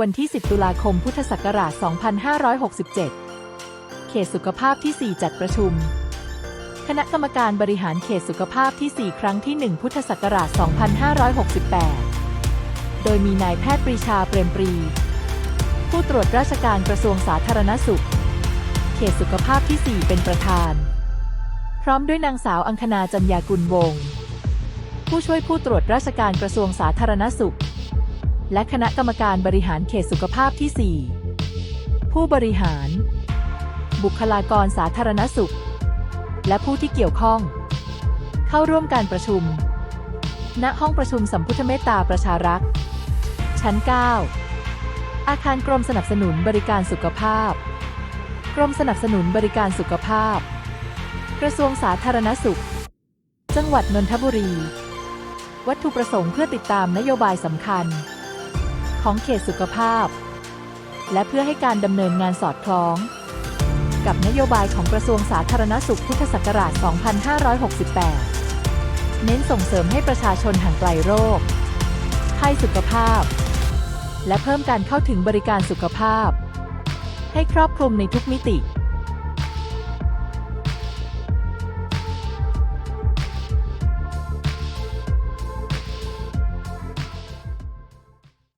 วันที่ 10 ตุลาคม พุทธศักราช 2567 เขตสุขภาพที่ 4 จัดประชุม คณะกรรมการบริหารเขตสุขภาพที่ 4 ครั้งที่ 1 พุทธศักราช 2568 โดยมีนายแพทย์ปรีชาเปรมปรี ผู้ตรวจราชการกระทรวงสาธารณสุข เขตสุขภาพที่ 4 เป็นประธาน พร้อมด้วยนางสาวอังคณาจัญญากุลวงศ์ผู้ช่วยผู้ตรวจราชการกระทรวงสาธารณสุข และคณะกรรมการบริหารเขตสุขภาพที่ 4 ผู้บริหาร บุคลากรสาธารณสุข และผู้ที่เกี่ยวข้อง เข้าร่วมการประชุม ณ ห้องประชุมสัมพุทธเมตตาประชารักษ์ ชั้น 9 อาคารกรมสนับสนุนบริการสุขภาพ กรมสนับสนุนบริการสุขภาพ กระทรวงสาธารณสุข จังหวัดนนทบุรี วัตถุประสงค์เพื่อติดตามนโยบายสำคัญ ของเขตสุขภาพ และเพื่อให้การดำเนินงานสอดคล้อง กับนโยบายของกระทรวงสาธารณสุขพุทธศักราช 2568 เน้นส่งเสริมให้ประชาชนห่างไกลโรคภัยสุขภาพ และเพิ่มการเข้าถึงบริการสุขภาพ ให้ครอบคลุมในทุกมิติ